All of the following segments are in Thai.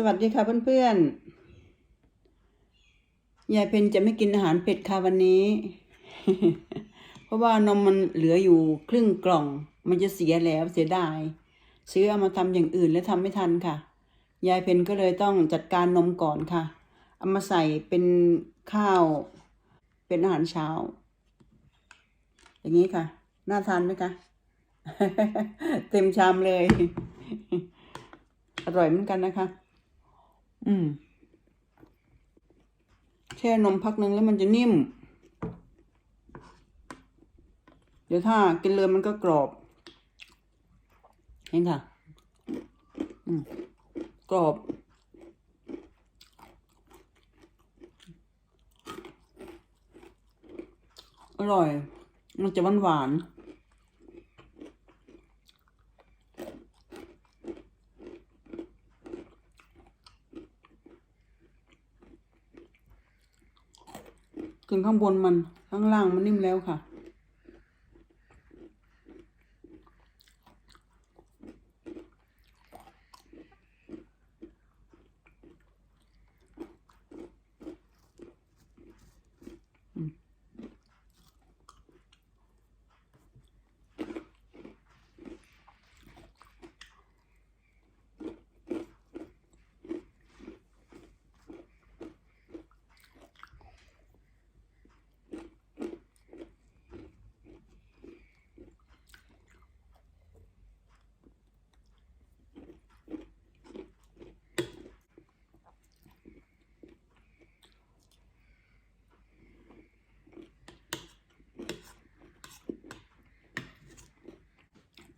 สวัสดีค่ะเพื่อนๆ ยายเพนจะไม่กินอาหารเผ็ดค่ะวันนี้ เพราะว่านมมันเหลืออยู่ครึ่งกล่อง มันจะเสียแล้วเสียดาย ซื้อเอามาทำอย่างอื่นแล้วทำไม่ทันค่ะ ยายเพนก็เลยต้องจัดการนมก่อนค่ะ เอามาใส่เป็นข้าว เป็นอาหารเช้า อย่างนี้ค่ะ น่าทานไหมคะ เต็มชามเลย อร่อยเหมือนกันนะคะ อืม แช่นมพักหนึ่งแล้วมันจะนิ่ม เดี๋ยวถ้ากินเลยมันก็กรอบ เห็นค่ะ อืม กรอบ อร่อย มันจะหวานหวาน ๆถึงข้างบนมันข้างล่างมันนิ่มแล้วค่ะ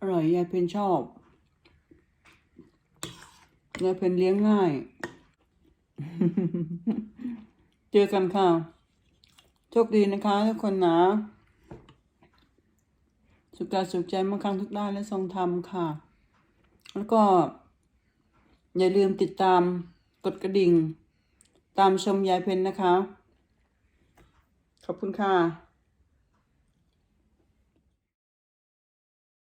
อ ร่อยยายเพนชอบยายเพนเลี้ยงง่าย เจอกันค่ะ โชคดีนะคะทุกคนนะ สุขกายสุขใจมั่งคั่งทุกด้านและทรงธรรมค่ะ แล้วก็ อย่าลืมติดตามกดกระดิ่ง ตามชมยายเพนนะคะ ขอบคุณค่ะ